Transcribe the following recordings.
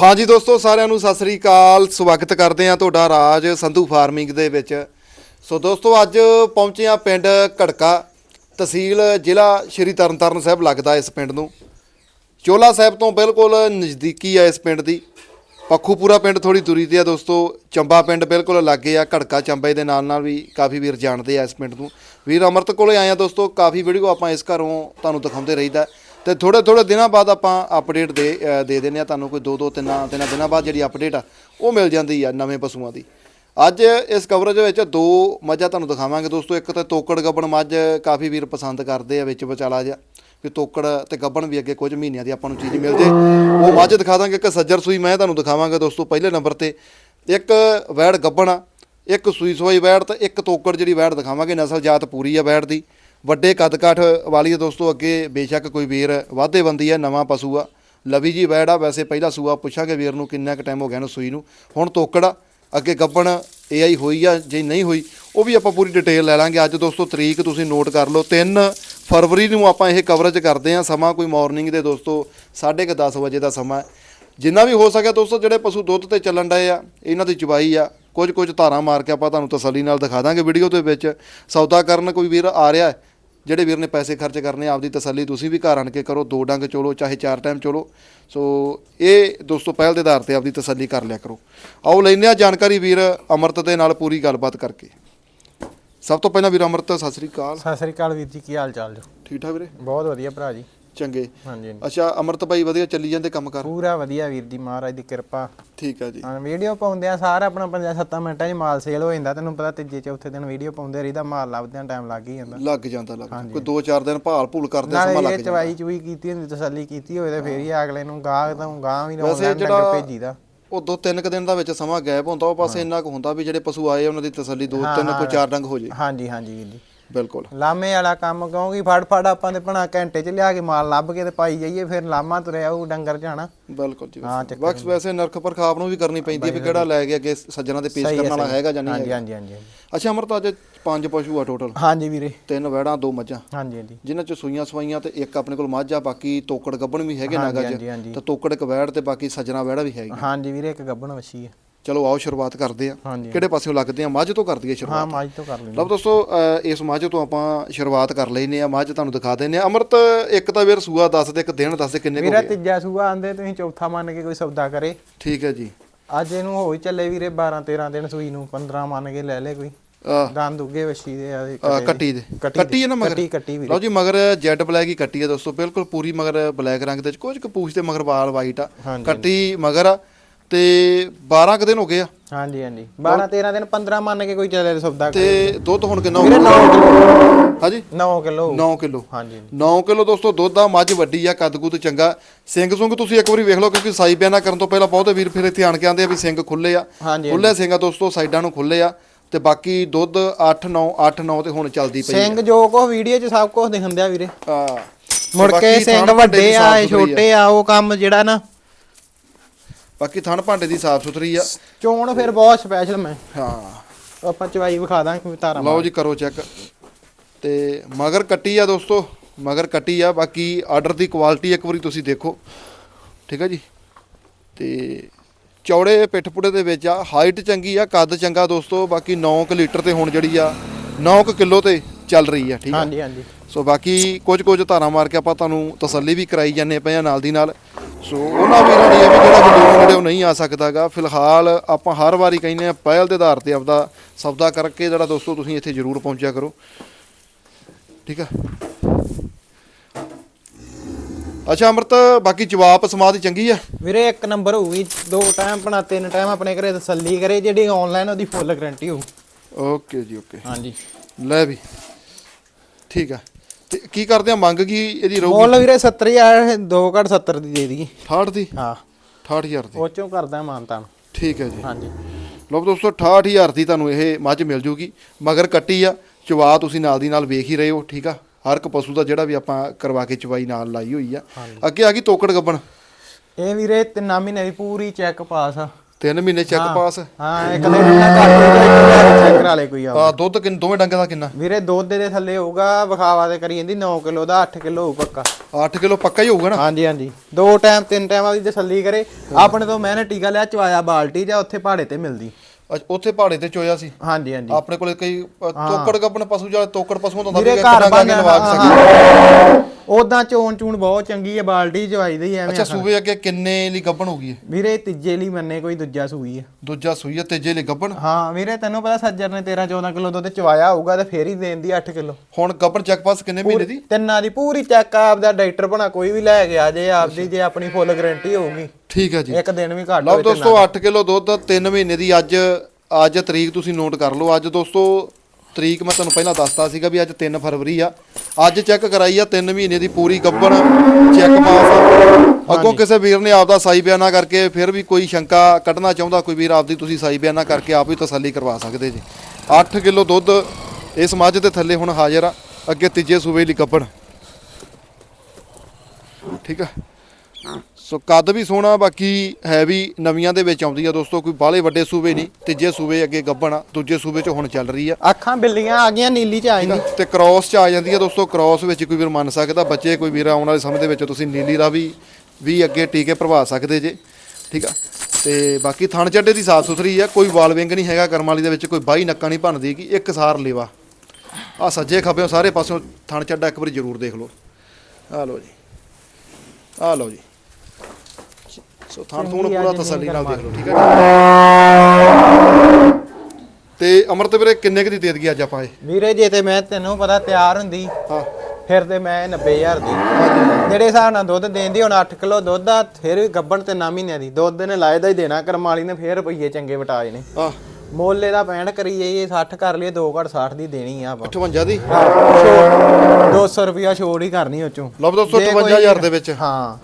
ਹਾਂਜੀ ਦੋਸਤੋ, ਸਾਰਿਆਂ ਨੂੰ ਸਤਿ ਸ੍ਰੀ ਅਕਾਲ। ਸਵਾਗਤ ਕਰਦੇ ਆ ਤੁਹਾਡਾ ਰਾਜ ਸੰਧੂ ਫਾਰਮਿੰਗ ਦੇ ਵਿੱਚ। ਸੋ ਦੋਸਤੋ, ਅੱਜ ਪਹੁੰਚੇ ਆ ਪਿੰਡ ਘੜਕਾ। ਤਹਿਸੀਲ ਜ਼ਿਲ੍ਹਾ ਸ਼੍ਰੀ ਤਰਨਤਾਰਨ ਸਾਹਿਬ ਲੱਗਦਾ ਇਸ ਪਿੰਡ ਨੂੰ। ਚੋਲਾ ਸਾਹਿਬ ਤੋਂ ਬਿਲਕੁਲ ਨਜ਼ਦੀਕੀ ਆ ਇਸ ਪਿੰਡ ਦੀ। ਪੱਖੂਪੂਰਾ ਪਿੰਡ ਥੋੜੀ ਦੂਰੀ ਤੇ ਆ ਦੋਸਤੋ। ਚੰਬਾ ਪਿੰਡ ਬਿਲਕੁਲ ਲਾਗੇ ਆ। ਘੜਕਾ, ਚੰਬੇ ਦੇ ਨਾਲ ਨਾਲ ਵੀ ਕਾਫੀ ਵੀਰ ਜਾਣਦੇ ਆ ਇਸ ਪਿੰਡ ਨੂੰ। ਵੀਰ, ਅਮਰਤ ਕੋਲੇ ਆਏ ਆ ਦੋਸਤੋ। ਕਾਫੀ ਵੀਡੀਓ ਆਪਾਂ ਇਸ ਘਰੋਂ ਤੁਹਾਨੂੰ ਦਿਖਾਉਂਦੇ ਰਹੀਦਾ। ਤੇ ਥੋੜੇ ਥੋੜੇ ਦਿਨਾਂ ਬਾਅਦ ਆਪਾਂ ਅਪਡੇਟ ਦੇ ਦੇ ਦਿੰਦੇ ਆ ਤੁਹਾਨੂੰ ਕੋਈ ਦੋ ਦੋ, ਤਿੰਨਾਂ ਤਿੰਨਾਂ ਦਿਨਾਂ ਬਾਅਦ ਜਿਹੜੀ ਅਪਡੇਟ ਆ, ਉਹ ਮਿਲ ਜਾਂਦੀ ਆ ਨਵੇਂ ਪਸ਼ੂਆਂ ਦੀ। ਅੱਜ ਇਸ ਕਵਰੇਜ ਵਿੱਚ ਦੋ ਮੱਝਾਂ ਤੁਹਾਨੂੰ ਦਿਖਾਵਾਂਗੇ ਦੋਸਤੋ। ਇੱਕ ਤਾਂ ਤੋਕੜ ਗੱਬਣ ਮੱਝ ਕਾਫੀ ਵੀਰ ਪਸੰਦ ਕਰਦੇ ਆ ਵਿੱਚ ਵਿਚਾਲਾ ਜਿਹਾ, ਵੀ ਤੋਕੜ ਤੇ ਗੱਬਣ ਵੀ ਅੱਗੇ ਕੁਝ ਮਹੀਨਿਆਂ ਦੀ ਆਪਾਂ ਨੂੰ ਚੀਜ਼ ਮਿਲ ਜੇ। ਉਹ ਮੱਝ ਦਿਖਾ ਦਾਂਗੇ, ਇੱਕ ਸੱਜਰ ਸੂਈ ਮੈਂ ਤੁਹਾਨੂੰ ਦਿਖਾਵਾਂਗਾ ਦੋਸਤੋ ਪਹਿਲੇ ਨੰਬਰ ਤੇ। ਇੱਕ ਵੈੜ ਗੱਬਣ ਆ, ਇੱਕ ਸੂਈ ਸਵਾਈ ਵੈੜ ਤੇ ਇੱਕ ਤੋਕੜ ਜਿਹੜੀ ਵੈੜ ਦਿਖਾਵਾਂਗੇ। ਨਸਲ ਜਾਤ ਪੂਰੀ ਆ ਵੈੜ ਦੀ। ਵੱਡੇ ਕੱਦ ਕਾਠ ਵਾਲੀ ਆ ਦੋਸਤੋ, ਅੱਗੇ ਬੇਸ਼ੱਕ ਕੋਈ ਵੀਰ ਵਾਧੇ ਬੰਦੀ ਆ, ਨਵਾਂ ਪਸ਼ੂ ਆ। ਲਵੀ ਜੀ ਵੈੜ ਆ ਵੈਸੇ ਪਹਿਲਾ ਸੂਆ ਪੁੱਛਾਂਗੇ ਵੀਰ ਨੂੰ ਕਿੰਨਾ ਕੁ ਟਾਈਮ ਹੋ ਗਿਆ ਇਹਨੂੰ ਸੂਈ ਨੂੰ। ਹੁਣ ਤੋਕੜ ਆ ਅੱਗੇ ਗੱਬਣ ਏਆਈ ਹੋਈ ਆ, ਜੇ ਨਹੀਂ ਹੋਈ, ਉਹ ਵੀ ਆਪਾਂ ਪੂਰੀ ਡਿਟੇਲ ਲੈ ਲਾਂਗੇ। ਅੱਜ ਦੋਸਤੋ ਤਰੀਕ ਤੁਸੀਂ ਨੋਟ ਕਰ ਲਓ 3 ਫਰਵਰੀ ਨੂੰ ਆਪਾਂ ਇਹ ਕਵਰੇਜ ਕਰਦੇ ਆ। ਸਮਾਂ ਕੋਈ ਮਾਰਨਿੰਗ ਦੇ ਦੋਸਤੋ 10:30 ਵਜੇ ਦਾ ਸਮਾਂ। ਜਿੰਨਾ ਵੀ ਹੋ ਸਕਿਆ ਦੋਸਤੋ, ਜਿਹੜੇ ਪਸ਼ੂ ਦੁੱਧ ਤੇ ਚੱਲਣ ਡਏ ਆ, ਇਹਨਾਂ ਦੀ ਚੁਬਾਈ ਆ। ਕੁਝ ਕੁਝ ਧਾਰਾਂ ਮਾਰ ਕੇ ਆਪਾਂ ਤੁਹਾਨੂੰ ਤਸੱਲੀ ਨਾਲ ਦਿਖਾ ਦਾਂਗੇ ਵੀਡੀਓ ਦੇ ਵਿੱਚ। ਸੌਦਾ ਕਰਨ ਕੋਈ ਵੀਰ ਆ ਰਿਹਾ ਹੈ ਜਿਹੜੇ ਵੀਰ ਨੇ ਪੈਸੇ ਖਰਚ ਕਰਨੇ ਆਪਦੀ ਤਸੱਲੀ ਤੁਸੀਂ ਵੀ ਘਰ ਆਣ ਕੇ ਕਰੋ ਦੋ ਡੰਗ ਚੋਲੋ ਚਾਹੇ ਚਾਰ ਟਾਈਮ ਚੋਲੋ। ਸੋ ਇਹ ਦੋਸਤੋ ਪਹਿਲ ਦੇ ਆਧਾਰ ਤੇ ਆਪਦੀ ਤਸੱਲੀ ਕਰ ਲਿਆ ਕਰੋ। ਆਓ ਲੈਂਦੇ ਆ ਜਾਣਕਾਰੀ ਵੀਰ ਅਮਰਤ ਦੇ ਨਾਲ ਪੂਰੀ ਗੱਲਬਾਤ ਕਰਕੇ। ਸਭ ਤੋਂ ਪਹਿਲਾਂ ਵੀਰ ਅਮਰਤ ਸਤਿ ਸ੍ਰੀ ਅਕਾਲ। ਸਤਿ ਸ੍ਰੀ ਅਕਾਲ ਵੀਰ ਜੀ ਕੀ ਹਾਲ ਚਾਲ ਜੀ? ਠੀਕ ਠਾਕ ਵੀਰੇ? ਬਹੁਤ ਵਧੀਆ ਭਰਾ ਜੀ। ਚੰਗੇ। ਹਾਂਜੀ। ਅੱਛਾ ਅਮਰਤ ਭਾਈ ਵਧੀਆ ਚੱਲੀ ਜਾਂਦੇ ਕੰਮ ਕਰ? ਪੂਰਾ ਵਧੀਆ ਵੀਰ ਜੀ ਮਹਾਰਾਜ ਦੀ ਕਿਰਪਾ। ਠੀਕ ਆ ਜੀ। ਹਾਂ ਵੀਡੀਓ ਪਾਉਂਦੇ ਆ ਸਾਰਾ ਆਪਣਾ 5-7 ਮਿੰਟਾਂ 'ਚ ਮਾਲ ਸੇਲ ਹੋ ਜਾਂਦਾ। ਤੈਨੂੰ ਪਤਾ ਤੀਜੇ ਚੌਥੇ ਦਿਨ ਵੀਡੀਓ ਪਾਉਂਦੇ ਰਹੀਦਾ ਮਾਲ ਲੱਭਦਿਆਂ ਟਾਈਮ ਲੱਗ ਹੀ ਜਾਂਦਾ। ਲੱਗ ਜਾਂਦਾ ਲੱਗ। ਕੋਈ 2-4 ਦਿਨ ਭਾਲ ਭੂਲ ਕਰਦੇ ਨਾਲੇ ਸਮਾਂ ਲੱਗ ਜਾਂਦਾ। ਚਵਾਈ ਚੁਈ ਕੀਤੀ ਹੁੰਦੀ ਤਸੱਲੀ ਕੀਤੀ ਹੋਵੇ ਤੇ ਫੇਰ ਹੀ ਅਗਲੇ ਨੂੰ ਗਾਹ ਤਾਂ ਗਾਹ ਵੀ ਨਾ ਡੰਗਰ ਭੇਜੀਦਾ ਉਹ ਦੋ ਤਿੰਨ ਕੁ ਦਿਨ ਦਾ ਵਿੱਚ ਸਮਾਂ ਗੈਪ ਹੁੰਦਾ ਉਹ ਪਾਸੇ ਇੰਨਾ ਕੁ ਹੁੰਦਾ ਵੀ ਜਿਹੜੇ ਪਸ਼ੂ ਆਏ ਉਹਨਾਂ ਦੀ ਤਸੱਲੀ ਦੋ ਤਿੰਨ ਕੋ ਚਾਰ ਡੰਗ ਹੋ ਜੇ। ਹਾਂਜੀ ਹਾਂਜੀ ਵੀਰ ਜੀ। ਬਿਲਕੁਲ। ਲਾਮੇ ਵਾਲਾ ਕੰਮ ਕਿਉਂਕਿ ਫੜ ਫੜ ਆਪਾਂ ਤੇ ਭਣਾ ਘੰਟੇ 'ਚ ਲਿਆ ਕੇ ਮਾਲ ਲੱਭ ਕੇ ਤੇ ਪਾਈ ਜਾਈਏ ਫਿਰ ਲਾਮਾ ਤੁਰਿਆ ਉਹ ਡੰਗਰ ਜਾਣਾ। ਬਿਲਕੁਲ ਜੀ ਹਾਂ, ਵਕਸ ਵੈਸੇ ਨਰਖ ਪਰਖਾਪ ਨੂੰ ਵੀ ਕਰਨੀ ਪੈਂਦੀ ਹੈ ਵੀ ਕਿਹੜਾ ਲੈ ਗਿਆ ਅੱਗੇ ਸੱਜਣਾ ਦੇ ਪੇਸ਼ ਕਰਨ ਵਾਲਾ ਹੈਗਾ ਜਾਂ ਨਹੀਂ ਹਾਂਜੀ ਹਾਂਜੀ ਹਾਂਜੀ। ਅੱਛਾ ਅਮਰਤ ਅੱਜ ਪੰਜ ਪਸ਼ੂ ਆ ਟੋਟਲ ਹਾਂਜੀ ਵੀਰੇ। ਤਿੰਨ ਵੈੜਾਂ ਦੋ ਮੱਝਾਂ। ਹਾਂਜੀ ਹਾਂਜੀ। ਜਿਨ੍ਹਾਂ ਚ ਸੂਈਆਂ ਸਵਾਈਆਂ ਤੇ ਇੱਕ ਆਪਣੇ ਕੋਲ ਮੱਝ ਆ ਬਾਕੀ ਤੋਕੜ ਗੱਬਣ ਵੀ ਹੈਗੇ ਨਾਗਾ ਚ। ਤੇ ਤੋਕੜ ਇੱਕ ਵੈੜ ਤੇ ਬਾਕੀ ਸੱਜਣਾ ਵੈੜਾ ਵੀ ਹੈਗੀ ਹਾਂਜੀ ਵੀਰੇ ਇੱਕ ਗੱਬਣ ਵਛੀ ਹੈ। ਚਲੋ ਆਓ ਸ਼ੁਰੂਆਤ ਕਰਦੇ ਆ ਹਾਂਜੀ। ਕਿਹੜੇ ਪਾਸਿਓਂ ਲੱਗਦੇ ਆ ਮੱਝ ਤੋਂ ਕਰ ਦਈਏ ਸ਼ੁਰੂਆਤ। ਹਾਂ ਮਾਜ ਤੋਂ ਕਰ ਲੈਂਦੇ ਲਓ ਦੋਸਤੋ ਅ, ਇਸ ਮੱਝ ਤੋਂ ਆਪਾਂ ਸ਼ੁਰੂਆਤ ਕਰ ਲੈਨੇ ਆ ਮੱਝ ਤੁਹਾਨੂੰ ਦਿਖਾ ਦਿੰਨੇ ਆ ਅਮਰਤ ਇੱਕ ਤਾਂ ਵੀਰ ਸੂਆ ਦੱਸ ਦੇ ਇੱਕ ਦਿਨ ਦੱਸ ਦੇ ਕਿੰਨੇ ਕੁ ਵੀਰੇ ਹੋ ਗਏ ਤੀਜਾ ਸੂਆ ਆਂਦੇ ਤੁਸੀਂ ਚੌਥਾ ਮੰਨ ਕੇ ਕੋਈ ਸੌਦਾ ਕਰੇ। ਠੀਕ ਹੈ ਜੀ। ਅੱਜ ਇਹਨੂੰ ਹੋਈ ਚੱਲੇ ਵੀਰੇ 12 13 ਦਿਨ ਸੂਈ ਨੂੰ 15 ਮੰਨ ਕੇ ਲੈ ਲੈ ਕੋਈ। ਆ ਦੰਦ ਉੱਗੇ ਵਛੀ ਦੇ ਆ ਕੱਟੀ ਦੇ। ਕੱਟੀ ਕੱਟੀ ਹੈ ਨਾ ਮਗਰ? ਕੱਟੀ ਕੱਟੀ ਵੀਰੇ। ਲਓ ਜੀ ਮਗਰ ਜੈਟ ਬਲੈਕ ਹੀ ਕੱਟੀ ਹੈ ਦੋਸਤੋ। ਬਿਲਕੁਲ ਪੂਰੀ ਮਗਰ ਬਲੈਕ ਰੰਗ ਦੇ ਵਿੱਚ। ਕੁਝ ਕੁ ਪੂਛ ਤੇ ਮਗਰ ਵਾਲ ਵਾਈਟ ਆ। ਹਾਂਜੀ। ਕੱਟੀ ਮਗਰ। ਆ ਤੇ 12 ਕੁ ਦਿਨ ਹੋ ਗਏ ਆ। ਹਾਂਜੀ ਹਾਂਜੀ। 12 13 ਦਿਨ 15 ਮੰਨ ਕੇ ਕੋਈ ਚੱਲੇ ਸੌਦਾ ਤੇ ਦੁੱਧ ਹੁਣ ਕਿੰਨਾ ਹੋ ਗਿਆ 9 ਕਿਲੋ। ਹਾਂਜੀ? 9 ਕਿਲੋ। 9 ਕਿਲੋ। ਹਾਂਜੀ। 9 ਕਿਲੋ ਦੋਸਤੋ ਦੁੱਧ ਆ ਮੱਝ ਵੱਡੀ ਆ ਕੱਦ ਕੁੱਦ ਚੰਗਾ। ਸਿੰਘ ਸੁੰਗ ਤੁਸੀਂ ਇੱਕ ਵਾਰੀ ਵੇਖ ਲਓ ਕਿਉਂਕਿ ਸਾਈ ਬਿਆਨਾ ਕਰਨ ਤੋਂ ਪਹਿਲਾਂ ਬਹੁਤੇ ਵੀਰ ਫਿਰ ਇੱਥੇ ਆਣ ਕੇ ਆਂਦੇ ਆ ਵੀ ਸਿੰਘ ਖੁੱਲੇ ਆ। ਖੁੱਲੇ ਸਿੰਘ ਆ ਦੋਸਤੋ ਸਾਈਡਾਂ ਨੂੰ ਖੁੱਲੇ ਆ। ਤੇ ਬਾਕੀ ਦੁੱਧ 8 9 8 9 ਤੇ ਹੁਣ ਚੱਲਦੀ ਪਈ ਸਿੰਘ ਜੋ ਕੋ ਵੀਡੀਓ 'ਚ ਸਭ ਕੁਝ ਦਿਖਾਉਂਦੇ ਆ ਵੀਰੇ ਆ ਮੁੜ ਕੇ ਸਿੰਘ ਵੱਡੇ ਆ। ਛੋਟੇ ਆ ਉਹ ਕੰਮ ਜਿਹੜਾ ਨਾ ਬਾਕੀ ਥਣ ਭਾਂਡੇ ਦੀ ਸਾਫ਼ ਸੁਥਰੀ ਆ। ਚੋਣ ਫਿਰ ਬਹੁਤ ਸਪੈਸ਼ਲ ਮੈਂ। ਹਾਂ। ਆਪਾਂ ਚਵਾਈ ਵਿਖਾ ਦਾਂਗੇ ਤਾਰਾ ਲਓ ਜੀ ਕਰੋ ਚੈੱਕ। ਤੇ ਮਗਰ ਕੱਟੀ ਆ ਦੋਸਤੋ ਮਗਰ ਕੱਟੀ ਆ। ਬਾਕੀ ਆਰਡਰ ਦੀ ਕੁਆਲਿਟੀ ਇੱਕ ਵਾਰੀ ਤੁਸੀਂ ਦੇਖੋ। ਠੀਕ ਆ ਜੀ? ਤੇ ਚੌੜੇ ਪਿੱਠ ਪੁੜੇ ਦੇ ਵਿੱਚ ਆ। ਹਾਈਟ ਚੰਗੀ ਆ ਕੱਦ ਚੰਗਾ ਦੋਸਤੋ। ਬਾਕੀ 9 ਕੁ ਲੀਟਰ ਤੇ ਹੁਣ ਜਿਹੜੀ ਆ 9 ਕੁ ਕਿਲੋ ਤੇ ਚੱਲ ਰਹੀ ਆ ਠੀਕ ਆ? ਹਾਂਜੀ ਹਾਂਜੀ। ਸੋ ਬਾਕੀ ਕੁਝ ਕੁਝ ਧਾਰਾਂ ਮਾਰ ਕੇ ਆਪਾਂ ਤੁਹਾਨੂੰ ਤਸੱਲੀ ਵੀ ਕਰਾਈ ਜਾਂਦੇ ਪਏ ਆ ਨਾਲ ਦੀ ਨਾਲ। ਸੋ ਉਹਨਾਂ ਵੀਰਾਂ ਇਹ ਵੀ ਜਿਹੜਾ ਦੂਰੋਂ ਨੇੜੇ ਉਹ ਨਹੀਂ ਆ ਸਕਦਾਗਾ। ਫਿਲਹਾਲ ਆਪਾਂ ਹਰ ਵਾਰੀ ਕਹਿੰਦੇ ਆ ਪਹਿਲ ਦੇ ਆਧਾਰ ਤੇ ਆਪਦਾ ਸੌਦਾ ਕਰਕੇ ਜਿਹੜਾ ਦੋਸਤੋ ਤੁਸੀਂ ਇੱਥੇ ਜ਼ਰੂਰ ਪਹੁੰਚਿਆ ਕਰੋ। ਠੀਕ ਆ? ਅੱਛਾ ਅਮਰਤ ਬਾਕੀ ਜਵਾਬ ਸਮਾਦ ਚੰਗੀ ਆ? ਵੀਰੇ ਇੱਕ ਨੰਬਰ ਹੋਊਗੀ ਦੋ ਟਾਈਮ ਬਣਾ ਤਿੰਨ ਟਾਈਮ ਆਪਣੇ ਘਰੇ ਤਸੱਲੀ ਕਰੇ ਜਿਹੜੀ ਆਨਲਾਈਨ ਉਹਦੀ ਫੁੱਲ ਗਾਰੰਟੀ ਹੋਊ। ਓਕੇ ਜੀ ਓਕੇ। ਹਾਂਜੀ। ਲੈ ਵੀ। ਠੀਕ ਆ। ਤੇ ਕੀ ਕਰਦੇ ਆ? ਮੰਗ ਕੀ ਇਹਦੀ ਰਹੂਗੀ? ਮੁੱਲ ਵੀਰੇ 70000 ਦੋ ਘੱਟ 70 ਦੀ ਦੇ ਦਈਏ। 68 ਦੀ? ਹਾਂ। 68000 ਦੀ। ਉਹ ਚੋਂ ਕਰਦਾ ਮਾਨਤਾਨ। ਠੀਕ ਹੈ ਜੀ। ਹਾਂਜੀ। ਲਓ ਦੋਸਤੋ 68000 ਦੀ ਤੁਹਾਨੂੰ ਇਹ ਮੱਝ ਮਿਲ ਜੂਗੀ। ਮਗਰ ਕੱਟੀ ਆ ਚਵਾ ਤੁਸੀਂ ਨਾਲ ਦੀ ਨਾਲ ਵੇਖ ਹੀ ਰਹੇ ਹੋ ਠੀਕ ਆ? ਹਰ ਇੱਕ ਪਸ਼ੂ ਦਾ ਜਿਹੜਾ ਵੀ ਆਪਾਂ ਕਰਵਾ ਕੇ ਚਵਾਈ ਨਾਲ ਲਾਈ ਹੋਈ ਆ। ਅੱਗੇ ਆ ਗਈ ਤੋਕੜ ਗੱਬਣ। ਇਹ ਵੀਰੇ ਤਿੰਨਾਂ ਮਹੀਨੇ ਦੀ ਪੂਰੀ ਚੈੱਕ ਪਾਸ ਆ। 3 ਮਹੀਨੇ ਚੈੱਕ ਪਾਸ ਹਾਂ ਇੱਕ ਦਿਨ ਨਾ ਘੱਟ ਚੈੱਕ ਕਰਾ ਲੈ ਕੋਈ ਆ ਆ ਦੁੱਧ ਕਿੰਨ ਦੋਵੇਂ ਡੰਗਾਂ ਦਾ ਕਿੰਨਾ? ਵੀਰੇ ਦੁੱਧ ਦੇ ਥੱਲੇ ਹੋਊਗਾ ਵਿਖਾਵਾ ਤੇ ਕਰੀ ਜਾਂਦੀ 9 ਕਿਲੋ ਦਾ 8 ਕਿਲੋ ਹੋਊ ਪੱਕਾ। 8 ਕਿਲੋ ਪੱਕਾ ਹੀ ਹੋਊਗਾ ਨਾ? ਹਾਂਜੀ ਹਾਂਜੀ। ਦੋ ਟਾਈਮ ਤਿੰਨ ਟਾਈਮ ਵਾਲੀ ਤਸੱਲੀ ਕਰੇ। ਆਪਣੇ ਤੋਂ ਮੈਨੇ ਟੀਕਾ ਲਿਆ ਚਵਾਇਆ ਬਾਲਟੀ ਜਾਂ ਉੱਥੇ ਪਹਾੜੇ ਤੇ ਮਿਲਦੀ। ਅੱਛਾ, ਉੱਥੇ ਪਹਾੜੇ ਤੇ ਚੋਇਆ ਸੀ? ਹਾਂਜੀ ਹਾਂਜੀ। ਆਪਣੇ ਕੋਲੇ ਕਈ ਤੋਕੜ ਗੱਪਣ ਪਸ਼ੂ ਜਾਂ ਤੋਕੜ ਪਸ਼ੂ ਹੁੰਦਾ ਵੀਰੇ ਵੀ ਇੱਕ ਡੰਗਾ ਬਣ ਕੇ ਨਵਾਗ ਸਕੇ। ਉਦਾਂ ਚੋਣ ਚੂਣ ਬਹੁਤ ਚੰਗੀ ਹੈ ਬਾਲਟੀ ਚਵਾਈ ਦੀ ਐਵੇਂ ਅੱਛਾ ਸੂਬੇ ਅੱਗੇ ਕਿੰਨੇ ਲਈ ਗੱਬਣ ਹੋ ਗਈ ਹੈ? ਵੀਰੇ ਤੀਜੇ ਲਈ ਮੰਨੇ ਕੋਈ ਦੂਜਾ ਸੂਈ ਹੈ ਦੂਜਾ ਸੂਈ ਹੈ ਤੀਜੇ ਲਈ ਗੱਬਣ ਹਾਂ ਵੀਰੇ ਤੈਨੂੰ ਪਤਾ ਸੱਜਰ ਨੇ 13 14 ਕਿਲੋ ਦੁੱਧ ਚਵਾਇਆ ਹੋਊਗਾ ਤੇ ਫੇਰ ਹੀ ਦੇਣ ਦੀ 8 ਕਿਲੋ। ਹੁਣ ਗੱਬਣ ਚੈੱਕ ਪਾਸ ਕਿੰਨੇ ਮਹੀਨੇ ਦੀ? ਤਿੰਨਾਂ ਦੀ ਪੂਰੀ ਚੈੱਕ ਆਪਦਾ ਡਾਕਟਰ ਬਣਾ ਕੋਈ ਵੀ ਲੈ ਕੇ ਆ ਜੇ ਆਪਦੀ ਜੇ ਆਪਣੀ ਫੁੱਲ ਗਾਰੰਟੀ ਹੋਊਗੀ। ਠੀਕ ਹੈ ਜੀ। ਇੱਕ ਦਿਨ ਵੀ ਘੱਟ ਲਓ ਹੋਵੇ ਤੇ ਦੋਸਤੋ 8 ਕਿਲੋ ਦੁੱਧ 3 ਮਹੀਨੇ ਦੀ ਅੱਜ ਅੱਜ ਤਰੀਕ ਤੁਸੀਂ ਨੋਟ ਕਰ ਲਓ। ਅੱਜ ਦੋਸਤੋ ਤਰੀਕ ਮੈਂ ਤੁਹਾਨੂੰ ਪਹਿਲਾਂ ਦੱਸਤਾ ਸੀਗਾ ਵੀ ਅੱਜ 3 ਫਰਵਰੀ ਆ। ਅੱਜ ਚੈੱਕ ਕਰਾਈ ਆ 3 ਮਹੀਨੇ ਦੀ ਪੂਰੀ ਗੱਬਣ ਚੈੱਕ ਪਾਸ ਅੱਗੋਂ ਕਿਸੇ ਵੀਰ ਨੇ ਆਪਦਾ ਸਾਈ ਬਿਆਨਾ ਕਰਕੇ ਫਿਰ ਵੀ ਕੋਈ ਸ਼ੰਕਾ ਕੱਢਣਾ ਚਾਹੁੰਦਾ ਕੋਈ ਵੀਰ ਆਪਦੀ ਤੁਸੀਂ ਸਾਈ ਬਿਆਨਾ ਕਰਕੇ ਆਪ ਵੀ ਤਸੱਲੀ ਕਰਵਾ ਸਕਦੇ ਜੀ। 8 ਕਿਲੋ ਦੁੱਧ ਇਸ ਮੱਝ ਦੇ ਥੱਲੇ ਹੁਣ ਹਾਜ਼ਰ ਆ। ਅੱਗੇ ਤੀਜੇ ਸੂਬੇ ਲਈ ਗੱਬਣ। ਠੀਕ ਆ? ਸੋ ਕੱਦ ਵੀ ਸੋਹਣਾ ਬਾਕੀ ਹੈ ਵੀ ਨਵੀਆਂ ਦੇ ਵਿੱਚ ਆਉਂਦੀ ਆ ਦੋਸਤੋ ਕੋਈ ਬਾਹਲੇ ਵੱਡੇ ਸੂਬੇ ਨਹੀਂ ਤੀਜੇ ਸੂਬੇ ਅੱਗੇ ਗੱਬਣ ਆ ਦੂਜੇ ਸੂਬੇ 'ਚ ਹੁਣ ਚੱਲ ਰਹੀ ਆ। ਅੱਖਾਂ ਬਿੱਲੀਆਂ ਆ ਗਈਆਂ ਨੀਲੀ ਚ ਆ ਜਾਂਦੀ। ਤੇ ਕ੍ਰਾਸ 'ਚ ਆ ਜਾਂਦੀ ਆ ਦੋਸਤੋ ਕ੍ਰਾਸ ਵਿੱਚ ਕੋਈ ਵੀਰ ਮੰਨ ਸਕਦਾ ਬੱਚੇ ਕੋਈ ਵੀਰ ਆਉਣ ਵਾਲੇ ਸਮੇਂ ਦੇ ਵਿੱਚ ਤੁਸੀਂ ਨੀਲੀ ਦਾ ਵੀ ਵੀ ਅੱਗੇ ਟੀਕੇ ਭਰਵਾ ਸਕਦੇ ਜੇ ਠੀਕ ਆ? ਤੇ ਬਾਕੀ ਥਣ ਚੱਡੇ ਦੀ ਸਾਫ਼ ਸੁਥਰੀ ਆ ਕੋਈ ਵਾਲ ਵਿੰਗ ਨਹੀਂ ਹੈਗਾ ਕਰਮ ਵਾਲੀ ਦੇ ਵਿੱਚ ਕੋਈ ਬਾਈ ਨੱਕਾ ਨਹੀਂ ਭੰਨਦੀ ਕਿ ਇੱਕ ਸਾਰ ਲੇਵਾ। ਆ ਸੱਜੇ ਖੱਬੇ ਸਾਰੇ ਪਾਸਿਓਂ ਥਣ ਚੱਡਾ ਇੱਕ ਵਾਰੀ ਜ਼ਰੂਰ ਦੇਖ ਲਓ। ਆ ਲਓ ਜੀ ਆ ਲਓ ਜੀ। ਸੋ ਚੰਗੀ ਆ ਪੂਰਾ ਤਸੱਲੀ ਨਾਲ ਦੇਖ ਲਓ ਠੀਕ ਹੈ ਜੀ? ਤੇ ਅਮਰਤ ਵੀਰੇ ਕਿੰਨੇ ਕੁ ਦੀ ਦੇ ਦਈਏ ਅੱਜ ਆਪਾਂ ਇਹ? ਵੀਰੇ ਜੇ ਤੇ ਮੈਂ ਤੈਨੂੰ ਪਤਾ ਤਿਆਰ ਹੁੰਦੀ ਹਾਂ। ਫਿਰ ਤੇ ਮੈਂ 90000 ਦੀ। ਜਿਹੜੇ ਹਿਸਾਬ ਨਾਲ ਦੁੱਧ ਦੇਂਦੀ ਹੁਣ 8 ਕਿਲੋ ਦੁੱਧ ਆ ਫਿਰ ਵੀ ਗੱਬਣ ਤੇ ਨਾ ਮਹੀਨਿਆਂ ਦੀ। ਦੁੱਧ ਨੇ ਲਾਏ ਦਾ ਹੀ ਦੇਣਾ ਕਰਮ ਵਾਲੀ ਨੇ ਫੇਰ ਰੁਪਈਏ ਚੰਗੇ ਵਟਾਏ ਨੇ। ਆ ਮੋਲੇ ਦਾ 65 ਕਰੀ ਜਾਈਏ 60 ਕਰ ਲਈਏ 2 ਘੱਟ 60 ਦੀ ਦੇਣੀ ਆ ਆਪਾਂ। 58 ਦੀ? 200 ਰੁਪਿਆ ਛੋੜ ਹੀ ਕਰਨੀ ਉਹ ਚੋਂ ਲਓ ਦੋਸਤੋ ਜੇ ਕੋਈ 58000 ਦੇ ਵਿੱਚ। ਹਾਂ।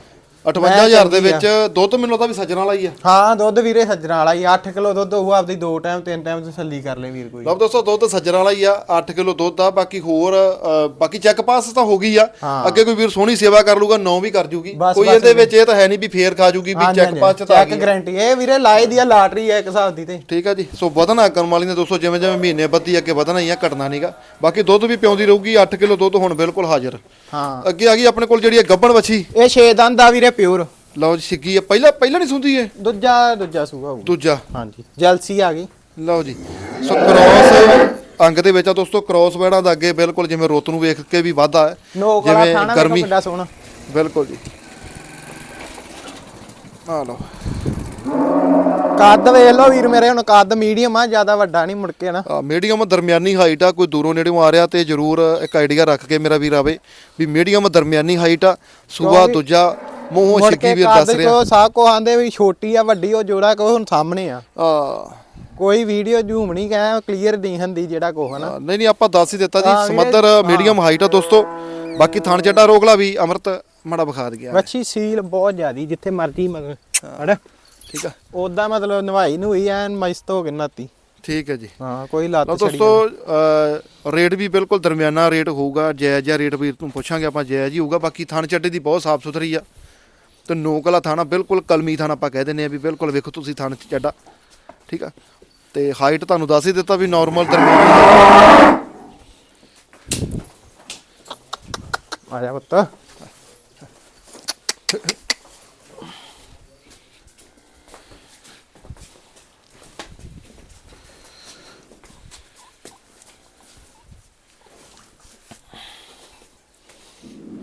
58000 ਦੇ ਵਿੱਚ ਦੁੱਧ ਮੈਨੂੰ ਤਾਂ ਵੀ ਸੱਜਣਾ ਵਾਲਾ ਹੀ ਆ। ਹਾਂ ਦੁੱਧ ਵੀਰੇ ਸੱਜਣਾ ਵਾਲਾ ਹੀ 8 ਕਿਲੋ ਦੁੱਧ ਉਹ ਆਪਦੀ ਦੋ ਟਾਈਮ ਤਿੰਨ ਟਾਈਮ ਤਸੱਲੀ ਕਰ ਲੈ ਵੀਰ ਕੋਈ। ਲਓ ਦੋਸਤੋ ਦੁੱਧ ਸੱਜਣਾ ਵਾਲਾ ਹੀ ਆ 8 ਕਿਲੋ ਦੁੱਧ ਆ ਬਾਕੀ ਹੋਰ ਅ, ਬਾਕੀ ਚੈੱਕ ਪਾਸ ਤਾਂ ਹੋ ਗਈ ਆ। ਹਾਂ। ਅੱਗੇ ਕੋਈ ਵੀਰ ਸੋਹਣੀ ਸੇਵਾ ਕਰ ਲੂਗਾ ਨੌ ਵੀ ਕਰ ਜੂਗੀ। ਬਸ, ਕੋਈ ਬਸ ਇਹਦੇ ਵਿੱਚ ਇਹ ਤਾਂ ਹੈ ਨਹੀਂ ਵੀ ਫੇਰ ਖਾ ਜੂਗੀ ਵੀ ਚੈੱਕ ਪਾਸ ਚ ਤਾਂ ਆ ਚੈੱਕ ਗਈ ਗਾਰੰਟੀ ਇਹ ਵੀਰੇ ਲਾਏ ਦੀ ਆ ਲਾਟਰੀ ਹੈ ਇੱਕ ਹਿਸਾਬ ਦੀ ਤੇ। ਠੀਕ ਆ ਜੀ। ਸੋ ਵਧਣਾ ਕਰਮ ਵਾਲੀ ਨੇ ਦੋਸਤੋ ਜਿਵੇਂ ਜਿਵੇਂ ਮਹੀਨੇ ਬੱਤੀ ਅੱਗੇ ਵਧਣਾ ਹੀ ਆ ਘਟਣਾ ਨਹੀਂਗਾ ਬਾਕੀ ਦੁੱਧ ਵੀ ਪਿਉਂਦੀ ਰਹੂਗੀ 8 ਕਿਲੋ ਦੁੱਧ ਹੁਣ ਬਿਲਕੁਲ ਹਾਜ਼ਰ। ਹਾਂ। ਅੱਗੇ ਆ ਗਈ ਆਪਣੇ ਕੋਲ ਜਿਹੜੀ ਹੈ ਗੱਬਣ ਵੱਛੀ। ਇਹ 6 ਦੰਦ ਆ ਵੀਰੇ ਪਿਓਰ। ਲਓ ਜੀ ਸਿੱਗੀ ਆ। ਪਹਿਲਾਂ ਪਹਿਲਾਂ ਨਹੀਂ ਸੁਣਦੀ ਇਹ? ਦੂਜਾ ਦੂਜਾ ਸੂਆ ਹੋਊ ਦੂਜਾ। ਹਾਂਜੀ ਜਲਸੀ ਆ ਗਈ। ਲਓ ਜੀ। ਸੋ ਕ੍ਰੋਸ ਅੰਗ ਦੇ ਵਿੱਚ ਆ ਦੋਸਤੋ ਕ੍ਰੋਸ ਬੈੜਾ ਦਾ ਅੱਗੇ ਬਿਲਕੁਲ ਜਿਵੇਂ ਰੁੱਤ ਨੂੰ ਵੇਖ ਕੇ ਵੀ ਵਾਧਾ ਹੈ। ਥਾਣਾ ਕਿੱਡਾ ਸੋਹਣਾ। ਬਿਲਕੁਲ ਜੀ। ਆ ਲਓ। ਕੱਦ ਵੇਖ ਲਓ ਵੀਰ ਮੇਰੇ ਹੁਣ ਕੱਦ ਮੀਡੀਅਮ ਆ ਜ਼ਿਆਦਾ ਵੱਡਾ ਨਹੀਂ ਮੁੜ ਕੇ ਨਾ। ਆ ਮੀਡੀਅਮ ਦਰਮਿਆਨੀ ਹਾਈਟ ਆ ਕੋਈ ਦੂਰੋਂ ਨੇੜੇੋਂ ਆ ਰਿਹਾ ਤੇ ਜਰੂਰ ਇੱਕ ਆਈਡੀਆ ਰੱਖ ਕੇ ਮੇਰਾ ਵੀਰ ਆਵੇ ਵੀ ਮੀਡੀਅਮ ਦਰਮਿਆਨੀ ਹਾਈਟ ਆ ਸੂਆ ਦੂਜਾ ਮੂੰਹੋਂ ਛਿੱਕੀ ਵੀਰ ਦੱਸ ਰਿਹਾ। ਕੋ ਸਾਹ ਕੋ ਆਂਦੇ ਵੀ ਛੋਟੀ ਆ ਵੱਡੀ ਉਹ ਜੋੜਾ ਕੋ ਹੁਣ ਸਾਹਮਣੇ ਆ। ਆ ਕੋਈ ਵੀਡੀਓ ਜ਼ੂਮ ਨਹੀਂ ਕਹਾਂ ਕਲੀਅਰ ਨਹੀਂ ਹੁੰਦੀ ਜਿਹੜਾ ਕੋ ਹਨਾ? ਨਹੀਂ ਨਹੀਂ ਆਪਾਂ ਦੱਸ ਹੀ ਦਿੱਤਾ ਜੀ ਸਮੱਦਰ ਮੀਡੀਅਮ ਹਾਈਟ ਆ ਦੋਸਤੋ। ਬਾਕੀ ਥਣ ਚੱਡਾ ਰੋਗਲਾ ਵੀ ਅਮਰਤ ਮਾੜਾ ਵਿਖਾ ਦ ਗਿਆ ਵੱਛੀ ਸੀਲ ਬਹੁਤ ਜ਼ਿਆਦੀ ਜਿੱਥੇ ਮਰਜ਼ੀ ਮਗਰ ਹੜ ਠੀਕ ਆ? ਉਦਾਂ ਮਤਲਬ ਨਵਾਈ ਨੂੰ ਹੀ ਐਨ ਮਸਤ ਹੋ ਕੇ ਨਾਤੀ। ਠੀਕ ਹੈ ਜੀ। ਹਾਂ ਕੋਈ ਲੱਤ ਲਓ ਛੜੀ ਦੋਸਤੋ ਰੇਟ ਵੀ ਬਿਲਕੁਲ ਦਰਮਿਆਨਾ ਰੇਟ ਹੋਊਗਾ ਜਾਇਜ਼ ਜਿਹਾ ਰੇਟ ਵੀਰ ਤੋਂ ਪੁੱਛਾਂਗੇ ਆਪਾਂ ਜਾਇਜ਼ ਹੀ ਹੋਊਗਾ ਬਾਕੀ ਥਣ ਚੱਡੇ ਦੀ ਬਹੁਤ ਸਾਫ਼ ਸੁਥਰੀ ਆ। ਤੇ ਨੋਕ ਵਾਲਾ ਥਾਣਾ ਬਿਲਕੁਲ ਕਲਮੀ ਥਾਣਾ ਆਪਾਂ ਕਹਿ ਦਿੰਦੇ ਆ ਵੀ ਬਿਲਕੁਲ ਵੇਖੋ ਤੁਸੀਂ ਥਣ ਚੱਡਾ। ਠੀਕ ਆ? ਤੇ ਹਾਈਟ ਤੁਹਾਨੂੰ ਦੱਸ ਹੀ ਦਿੱਤਾ ਵੀ ਨਾਰਮਲ ਦਰਮਿਆਨੀ। ਆ ਜਾ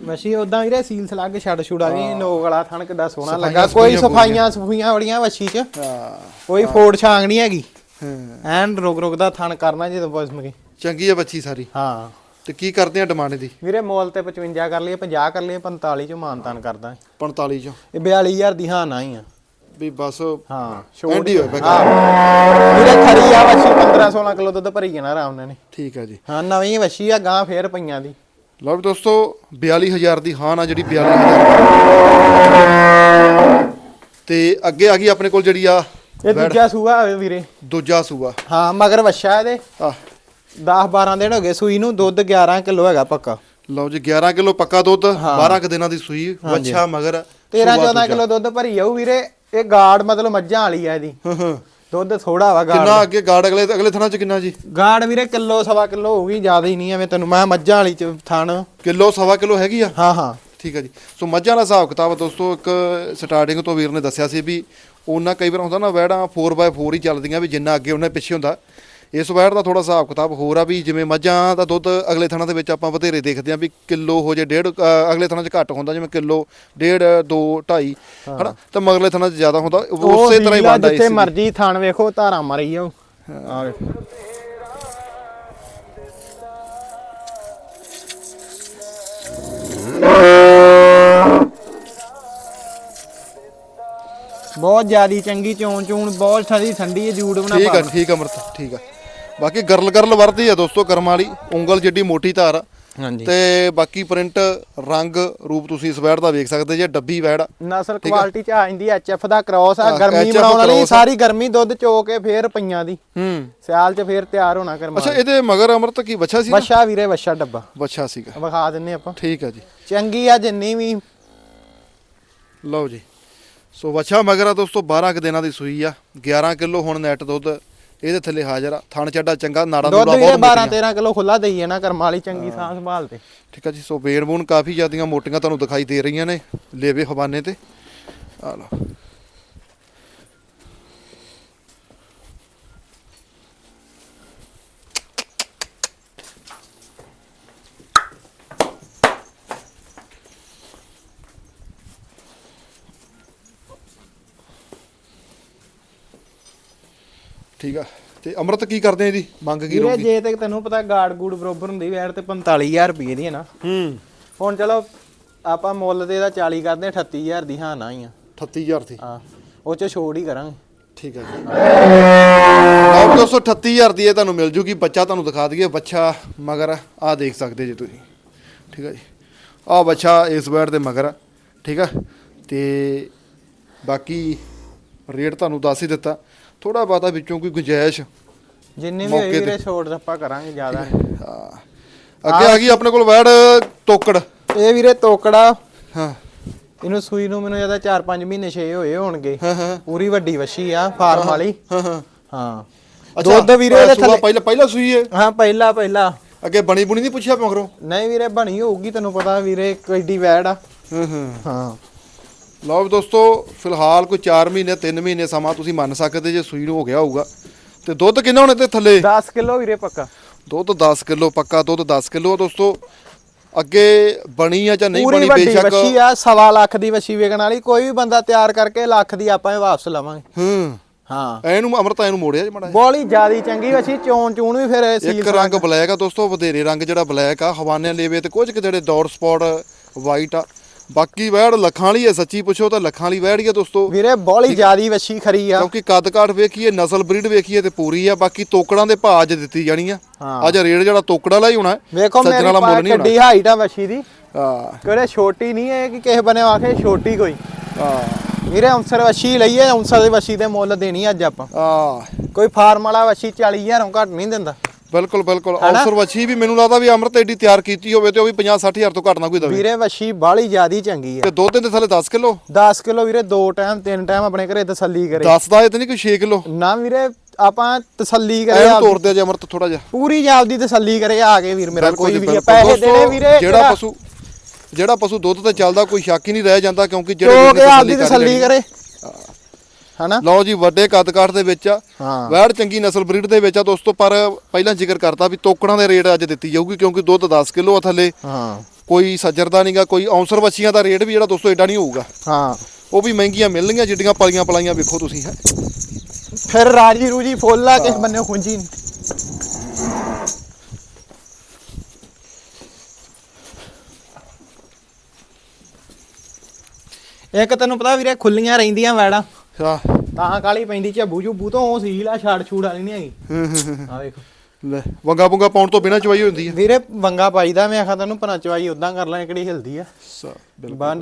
ਵਸ਼ੀ ਉਦਾਂ ਵੀਰੇ ਸੀਲ ਸਲੱਗ ਛੱਡ ਛੁੜਾ ਵੀ ਨੋਕ ਵਾਲਾ ਥਣ ਕਿੱਡਾ ਸੋਹਣਾ ਲੱਗਾ। ਕੋਈ ਸਫੂਈਆਂ। ਸਫਾਈਆਂ ਬੜੀਆਂ ਵਸ਼ੀ ਚ। ਹਾਂ। ਕੋਈ ਫੋੜ ਛਾਂਗ ਨਹੀਂ ਹੈਗੀ। ਹਾਂ। ਐਨ ਰੁਕ ਰੁਕ ਦਾ ਥਣ ਕਰਨਾ ਜਦੋਂ ਬਸ ਮਗੇ ਚੰਗੀ ਆ ਬੱਚੀ ਸਾਰੀ। ਹਾਂ। ਤੇ ਕੀ ਕਰਦੇ ਆ ਡਿਮਾਂਡ ਦੀ ਵੀਰੇ ਮੋਲ ਤੇ 55 ਕਰ ਲਈਏ 50 ਕਰ ਲਈਏ 45 ਚ ਮਾਨਤਾਨ ਕਰਦਾ। 45 ਚੋਂ। ਇਹ 42000 ਦੀ ਹਾਂ ਨਾ ਹੀ ਆ। ਵੀ ਬਸ ਹਾਂ ਐਂਡ ਹੀ ਪਿਆ ਹਾਂ। ਵੀਰੇ ਖਰੀ ਆ ਵੱਛੀ 15 16 ਕਿਲੋ ਦੁੱਧ ਭਰੀ ਜਾਣਾ ਆਰਾਮ ਨਾਲ ਨੇ ਠੀਕ ਆ ਜੀ। ਹਾਂ ਨਵੀਂ ਵੱਛੀ ਆ ਗਾਂ ਫੇਰ ਪਈਆਂ ਦੀ। ਲਓ ਵੀ ਦੋਸਤੋ 42000 ਦੀ ਹਾਂ ਨਾ ਜਿਹੜੀ 42000 ਤੇ ਅੱਗੇ ਆ ਗਈ ਆਪਣੇ ਕੋਲ ਜਿਹੜੀ ਆ ਇਹ ਦੂਜਾ ਸੂਆ ਹੋਵੇ ਵੀਰੇ। ਦੂਜਾ ਸੂਆ। ਹਾਂ ਮਗਰ ਵੱਛਾ ਇਹਦੇ। ਆ 10 12 ਦਿਨ ਹੋ ਗਏ ਸੂਈ ਨੂੰ ਦੁੱਧ 11 ਕਿਲੋ ਹੈਗਾ ਪੱਕਾ। ਲਓ ਜੀ 11 ਕਿਲੋ ਪੱਕਾ ਦੁੱਧ 12 ਕ ਦਿਨਾਂ ਦੀ ਸੂਈ ਵੱਛਾ ਮਗਰ 13 ਸੂਆ 14 ਦੂਜਾ। ਕਿਲੋ ਦੁੱਧ ਭਰੀ ਜਾਊ ਵੀਰੇ ਇਹ ਗਾੜ ਮਤਲਬ ਮੱਝਾਂ ਵਾਲੀ ਆ ਇਹਦੀ। ਹਾਂ ਹਾਂ। ਦੁੱਧ ਥੋੜਾ ਵਾ ਗਾੜ ਕਿੰਨਾ ਅੱਗੇ ਗਾੜ ਅਗਲੇ ਅਗਲੇ ਥਣਾ ਚ ਕਿੰਨਾ ਜੀ? ਗਾੜ ਵੀਰੇ ਕਿਲੋ ਸਵਾ ਕਿਲੋ ਹੋਊਗੀ ਜ਼ਿਆਦਾ ਹੀ ਨਹੀਂ ਐਵੇਂ ਤੈਨੂੰ ਮੈਂ ਮੱਝਾਂ ਵਾਲੀ ਚ ਥਣ। ਕਿਲੋ ਸਵਾ ਕਿਲੋ ਹੈਗੀ ਆ? ਹਾਂ ਹਾਂ। ਠੀਕ ਹੈ ਜੀ। ਸੋ ਮੱਝਾਂ ਦਾ ਹਿਸਾਬ ਕਿਤਾਬ ਆ ਦੋਸਤੋ ਇੱਕ ਸਟਾਰਟਿੰਗ ਤੋਂ ਵੀਰ ਨੇ ਦੱਸਿਆ ਸੀ ਵੀ ਉਹਨਾਂ ਕਈ ਵਾਰ ਹੁੰਦਾ ਨਾ ਵੈੜਾਂ 4x4 ਹੀ ਚੱਲਦੀਆਂ ਵੀ ਜਿੰਨਾ ਅੱਗੇ ਉਹਨਾਂ ਪਿੱਛੇ ਹੁੰਦਾ। ਇਸ ਵੈੜ ਦਾ ਥੋੜਾ ਹਿਸਾਬ ਕਿਤਾਬ ਹੋਰ ਆ ਵੀ ਜਿਵੇਂ ਮੱਝਾਂ ਦਾ ਦੁੱਧ ਅਗਲੇ ਥਣਾ ਦੇ ਵਿੱਚ ਆਪਾਂ ਬਥੇਰੇ ਦੇਖਦੇ ਆ ਵੀ ਕਿਲੋ ਹੋ ਜੇ ਡੇਢ ਅਗਲੇ ਥਣਾ 'ਚ ਘੱਟ ਹੁੰਦਾ ਜਿਵੇਂ ਕਿਲੋ ਡੇਢ 2 2.5 ਹਨਾ? ਤੇ ਮਗਲੇ ਥਣਾ 'ਚ ਜ਼ਿਆਦਾ ਹੁੰਦਾ ਉਸੇ ਤਰ੍ਹਾਂ ਹੀ ਬਣਦਾ ਜਿੱਥੇ ਮਰਜ਼ੀ ਥਣ ਵੇਖੋ ਧਾਰਾਂ ਮਾਰੀ ਆ ਆ ਬਹੁਤ ਜਿਆਦੀ ਚੰਗੀ ਚੋਣ ਚੂਣ ਬਹੁਤ ਠੰਡੀ ਠੰਡੀ ਜੂੜ ਬਣਾ ਠੀਕ ਆ ਠੀਕ ਆ ਮਰਤ ਠੀਕ ਆ। ਬਾਕੀ ਗਰਲ ਗਰਲ ਵਰਦੀ ਆ ਦੋਸਤੋ ਕਰਮ ਵਾਲੀ ਉਂਗਲ ਜਿੱਡੀ ਮੋਟੀ ਧਾਰ ਆ। ਹਾਂਜੀ। ਤੇ ਬਾਕੀ ਪ੍ਰਿੰਟ ਰੰਗ ਰੂਪ ਤੁਸੀਂ ਇਸ ਵੈੜ ਦਾ ਵੇਖ ਸਕਦੇ ਜੇ ਡੱਬੀ ਵੈੜ ਆ। ਨਸਲ ਕੁਆਲਿਟੀ ਚ ਆ ਜਾਂਦੀ ਐਚਐਫ ਦਾ ਕ੍ਰਾਸ ਆ ਗਰਮੀ HF ਬਣਾਉਣ ਵਾਲੀ cross ਆ। ਸਾਰੀ ਗਰਮੀ ਦੁੱਧ ਚੋ ਕੇ ਫੇਰ ਪਈਆਂ ਦੀ। ਹੂੰ। ਸਿਆਲ ਚ ਫੇਰ ਤਿਆਰ ਹੋਣਾ ਕਰਮਾ ਅੱਛਾ ਇਹਦੇ ਮਗਰ ਅਮਰਤ ਕੀ ਬੱਚਾ ਸੀ ਵਛਾ ਵੀਰੇ ਵਛਾ ਡੱਬਾ। ਬੱਚਾ ਸੀਗਾ। ਵਿਖਾ ਦਿੰਨੇ ਆਪਾਂ। ਠੀਕ ਆ ਜੀ। ਚੰਗੀ ਆ ਜਿੰਨੀ ਵੀ। ਲਓ ਜੀ। ਸੋ ਬੱਚਾ ਮਗਰ ਆ ਦੋਸਤੋ 12 ਕੁ ਦਿਨਾਂ ਦੀ ਸੂਈ ਆ। 11 ਕਿਲੋ ਹੁਣ ਨੈਟ ਦੁੱਧ ਇਹਦੇ ਥੱਲੇ ਹਾਜ਼ਰ ਆ। ਥਣ ਚੱਡਾ ਚੰਗਾ ਨਾੜਾ ਦੁੱਧ ਨੂੜਾ ਵੀਰੇ ਬਹੁਤ 12 ਮੋਟੀਆਂ 13 ਕਿਲੋ ਖੁੱਲਾ ਦਈਏ ਨਾ ਕਰਮ ਵਾਲੀ ਚੰਗੀ ਸਾਂ ਸੰਭਾਲ ਤੇ। ਠੀਕ ਆ ਜੀ ਸੋ ਬੇਨ ਬੂਨ ਕਾਫੀ ਜ਼ਿਆਦੀਆਂ ਮੋਟੀਆਂ ਤੁਹਾਨੂੰ ਦਿਖਾਈ ਦੇ ਰਹੀਆਂ ਨੇ ਲੇਵੇ ਹਵਾਨੇ ਤੇ। ਆ ਲਓ। ਠੀਕ ਆ। ਤੇ ਅਮਰਤ ਕੀ ਕਰਦੇ ਆ ਇਹਦੀ ਮੰਗ ਕੀ ਵੀਰੇ ਰਹੂਗੀ? ਜੇ ਤੇ ਤੈਨੂੰ ਪਤਾ ਗਾੜ ਗੂੜ ਬਰੋਬਰ ਹੁੰਦੀ ਵੈਰ ਤੇ 45000 ਰੁਪਏ ਦੀ ਹੈ ਨਾ। ਹੂੰ। ਹੁਣ ਚਲੋ ਆਪਾਂ ਮੁੱਲ ਤੇ ਇਹਦਾ 40 ਕਰਦੇ ਹਾਂ, 38000 ਦੀ ਹਾਂ ਨਾ ਹੀ ਆ। 38000 ਦੀ। ਹਾਂ ਉਹ ਚ ਛੋੜ ਹੀ ਕਰਾਂਗੇ। ਠੀਕ ਹੈ ਜੀ। ਲਓ ਵੀ ਦੋਸਤੋ 38000 ਦੀ ਇਹ ਤੁਹਾਨੂੰ ਮਿਲ ਜੂਗੀ ਬੱਚਾ ਤੁਹਾਨੂੰ ਦਿਖਾ ਦਈਏ। ਬੱਚਾ ਮਗਰ ਆ ਦੇਖ ਸਕਦੇ ਜੀ ਤੁਸੀਂ। ਠੀਕ ਹੈ ਜੀ। ਆ ਬੱਚਾ ਇਸ ਬੈਡ ਦੇ ਮਗਰ ਆ, ਠੀਕ ਆ। ਤੇ ਬਾਕੀ ਰੇਟ ਤੁਹਾਨੂੰ ਦੱਸ ਹੀ ਦਿੱਤਾ। ਥੋੜਾ ਬਾਤਾ ਵਿੱਚੋਂ ਕੋਈ ਗੁੰਜਾਇਸ਼ ਜਿੰਨੀ ਵੀ ਹੋਈ। ਵੀਰੇ ਛੋੜ ਆਪਾਂ ਕਰਾਂਗੇ ਜ਼ਿਆਦਾ। ਹਾਂ। ਅੱਗੇ ਆ ਗਈ ਆਪਣੇ ਕੋਲ ਬੈਡ ਤੋਕੜ। ਇਹ ਵੀਰੇ ਤੋਕੜਾ ਹਾਂ। ਇਹਨੂੰ ਸੂਈ ਨੂੰ ਮੈਨੂੰ ਜ਼ਿਆਦਾ 4-5 ਮਹੀਨੇ 6 ਹੋਏ ਹੋਣਗੇ। ਹਾਂ ਹਾਂ। ਪੂਰੀ ਵੱਡੀ ਵਛੀ ਆ ਫਾਰਮ ਵਾਲੀ। ਹਾਂ ਹਾਂ। ਦੁੱਧ ਵੀਰੇ ਇਹਦੇ ਥੱਲੇ ਪਹਿਲਾਂ ਪਹਿਲਾਂ ਸੂਈ ਹੈ ਹਾਂ ਪਹਿਲਾ ਪਹਿਲਾ। ਅੱਗੇ ਬਣੀ ਬੁਣੀ ਨਹੀਂ ਪੁੱਛਿਆ ਮਗਰੋਂ? ਨਹੀਂ ਵੀਰੇ ਬਣੀ ਹੋਊਗੀ ਤੈਨੂੰ ਪਤਾ ਵੀਰੇ ਕਿੱਡੀ ਵੈੜ ਆ। ਹਾਂ। ਹਾਂ। ਲਓ ਵੀ ਦੋਸਤੋ ਫਿਲਹਾਲ ਕੋਈ 4 ਮਹੀਨੇ 3 ਮਹੀਨੇ ਸਮਾਂ ਤੁਸੀਂ ਮੰਨ ਸਕਦੇ ਜੇ ਸੂਈ ਨੂੰ ਹੋ ਗਿਆ ਹੋਊਗਾ। ਤੇ ਦੁੱਧ ਕਿੰਨਾ ਹੋਣੇ ਤੇ ਥੱਲੇ? 10 ਕਿਲੋ ਵੀਰੇ ਪੱਕਾ। ਦੁੱਧ 10 ਕਿਲੋ ਪੱਕਾ ਦੁੱਧ 10 ਕਿਲੋ ਆ ਦੋਸਤੋ। ਅੱਗੇ ਬਣੀ ਆ ਜਾਂ ਨਹੀਂ ਪੂਰੀ ਬਣੀ ਵੱਡੀ ਬੇਸ਼ੱਕ ਵਛੀ ਆ ਸਵਾ ਲੱਖ ਦੀ ਵਛੀ ਵੇਚਣ ਵਾਲੀ। ਕੋਈ ਵੀ ਬੰਦਾ ਤਿਆਰ ਕਰਕੇ ਲੱਖ ਦੀ ਆਪਾਂ ਇਹ ਵਾਪਸ ਲਵਾਂਗੇ। ਹੂੰ। ਹਾਂ। ਇਹਨੂੰ ਅਮਰਤਾ ਇਹਨੂੰ ਮੋੜਿਆ ਜੀ ਮਾੜਾ। ਬੋਲੀ ਜਿਆਦੀ ਚੰਗੀ ਵਛੀ ਚੋਣ ਚੂਣ ਵੀ ਫਿਰ ਸੀਲ ਇੱਕ ਰੰਗ ਬਲੈਕ ਆ ਦੋਸਤੋ ਵਧੇਰੇ ਰੰਗ ਜਿਹੜਾ ਬਲੈਕ ਆ। ਹਵਾਨੇ ਲੇਵੇ ਤੇ ਕੁਝ ਕੁ ਜਿਹੜੇ ਡੌਟ ਸਪੌਟ ਵਾਈਟ ਆ। ਬਾਕੀ ਵੈੜ ਲੱਖਾਂ ਵਾਲੀ ਹੈ ਸੱਚੀ ਪੁੱਛੋ ਤਾਂ ਲੱਖਾਂ ਵਾਲੀ ਵੈੜ ਹੀ ਦੋਸਤੋ। ਵੀਰੇ ਬੋਲੀ ਜਿਆਦੀ ਵਛੀ ਖਰੀ ਆ। ਕਿਉਂਕਿ ਕੱਦ ਕਾਠ ਵੇਖੀਏ ਨਸਲ ਬਰੀਡ ਵੇਖੀਏ ਤੇ ਪੂਰੀ ਆ ਬਾਕੀ ਤੋਕੜਾਂ ਦੇ ਭਾਅ ਅੱਜ ਦਿੱਤੀ ਜਾਣੀ ਆ। ਅੱਜ ਰੇਟ ਜਿਹੜਾ ਤੋਕੜਾ ਹੀ ਹੋਣਾ। ਵੇਖੋ ਮੇਰੀ ਵਾਲਾ ਮੁੱਲ ਪਾ ਨਹੀਂ ਹੋਣਾ। ਕਿੱਡੀ ਹਾਈਟ ਆ ਵਛੀ ਦੀ। ਹਾਂ। ਕਿਹੜੇ ਛੋਟੀ ਨਹੀਂ ਹੈ ਕਿ ਕਿਸੇ ਬਨੇ ਆਖੇ ਛੋਟੀ ਕੋਈ। ਹਾਂ। ਵੀਰੇ ਅੰਸਰ ਵਛੀ ਲਈਏ ਅੰਸਰ ਦੀ ਵਛੀ ਦੇ ਮੁੱਲ ਦੇਣੀ ਅੱਜ ਆਪਾਂ। ਆ ਕੋਈ ਫਾਰਮ ਵਾਲਾ ਵਛੀ 40000 ਘੱਟ ਨਹੀਂ ਦਿੰਦਾ। ਬਿਲਕੁਲ ਬਿਲਕੁਲ। ਔਸਰ ਵੱਛੀ ਵੀ ਮੈਨੂੰ ਲੱਗਦਾ ਵੀ ਅਮਰਤ ਐਡੀ ਤਿਆਰ ਕੀਤੀ ਹੋਵੇ ਤੇ ਉਹ ਵੀ 50 60000 ਤੋਂ ਘੱਟ ਨਾ ਕੋਈ ਦਵੇ। ਵੀਰੇ ਵਛੀ ਬਾਲੀ ਜਿਆਦੀ ਚੰਗੀ ਆ। ਤੇ ਦੁੱਧ ਦੇ ਥੱਲੇ 10 ਕਿਲੋ? 10 ਕਿਲੋ ਵੀਰੇ ਦੋ ਟਾਈਮ ਤਿੰਨ ਟਾਈਮ ਆਪਣੇ ਘਰੇ ਤਸੱਲੀ ਕਰੇ। 10 ਦਾ ਇਹ ਤੇ ਨਹੀਂ ਕੋਈ 6 ਕਿਲੋ? ਨਾ ਵੀਰੇ ਆਪਾਂ ਤਸੱਲੀ ਕਰੇ ਆਪਦੀ। ਤੋੜਦੇ ਜੇ ਅਮਰਤ ਥੋੜਾ ਜਿਹਾ। ਪੂਰੀ ਆਪਦੀ ਤਸੱਲੀ ਕਰੇ ਆ ਕੇ ਵੀਰ ਮੇਰਾ ਕੋਈ ਵੀ ਆ। ਪੈਸੇ ਦੇਣੇ ਵੀਰੇ ਜਿਹੜਾ ਪਸ਼ੂ ਜਿਹੜਾ ਪਸ਼ੂ ਦੁੱਧ ਤੇ ਚੱਲਦਾ ਕੋਈ ਸ਼ੱਕ ਹੀ ਨਹੀਂ ਰਹਿ ਜਾਂਦਾ ਕਿਉਂਕਿ ਜਿਹੜੇ ਆਪਦੀ ਤਸੱਲੀ। ਕਰੇ। ਹਨਾ? ਲਓ ਜੀ ਵੱਡੇ ਕੱਦ ਕਾਠ ਦੇ ਵਿੱਚ ਆ। ਹਾਂ। ਵੈੜ ਚੰਗੀ ਨਸਲ ਬਰੀਡ ਦੇ ਵਿੱਚ ਆ ਦੋਸਤੋ ਪਰ ਪਹਿਲਾਂ ਜ਼ਿਕਰ ਕਰਤਾ ਵੀ ਤੋਕੜਾਂ ਦੇ ਰੇਟ ਅੱਜ ਦਿੱਤੀ ਜਾਊਗੀ ਕਿਉਂਕਿ ਦੁੱਧ 10 ਕਿਲੋ ਆ ਥੱਲੇ। ਹਾਂ। ਕੋਈ ਸੱਜਰਦਾ ਨਹੀਂਗਾ ਕੋਈ ਔਂਸਰ ਵੱਛੀਆਂ ਦਾ ਰੇਟ ਵੀ ਜਿਹੜਾ ਦੋਸਤੋ ਏਡਾ ਨਹੀਂ ਹੋਊਗਾ। ਹਾਂ। ਉਹ ਵੀ ਮਹਿੰਗੀਆਂ ਮਿਲਣਗੀਆਂ ਜਿੱਡੀਆਂ ਪਲੀਆਂ ਪਲਾਈਆਂ ਵੇਖੋ ਤੁਸੀਂ ਹੈ। ਫਿਰ ਰਾਜੀ ਰੂਜੀ ਫੁੱਲ ਆ ਕਿਸ ਬੰਨੇ ਖੁੰਜੀ ਨੀ। ਇੱਕ ਤੈਨੂੰ ਪਤਾ ਵੀਰੇ ਖੁੱਲੀਆਂ ਰਹਿੰਦੀਆਂ ਵੈੜਾਂ। ਹਾਂ। ਤਾਂ ਕਾਲੀ ਪੈਂਦੀ ਝੱਬੂ ਝੁੱਬੂ ਤੋਂ ਉਹ ਸੀਲ ਆ ਛਾੜ ਛੂੜ ਵਾਲੀ ਨਹੀਂ ਹੈਗੀ। ਆ ਵੇਖੋ। ਲੈ ਵੰਗਾ ਵੰਗਾ ਪਾਉਣ ਤੋਂ ਬਿਨਾਂ ਚਵਾਈ ਹੁੰਦੀ ਹੈ ਵੀਰੇ ਵੰਗਾ ਪਾਈਦਾ ਮੈਂ ਆਖਾ ਤੈਨੂੰ ਭਨਾ ਚਵਾਈ ਉਦਾਂ ਕਰ ਲੈ ਕਿਹੜੀ ਹਿਲਦੀ ਆ। ਸਾ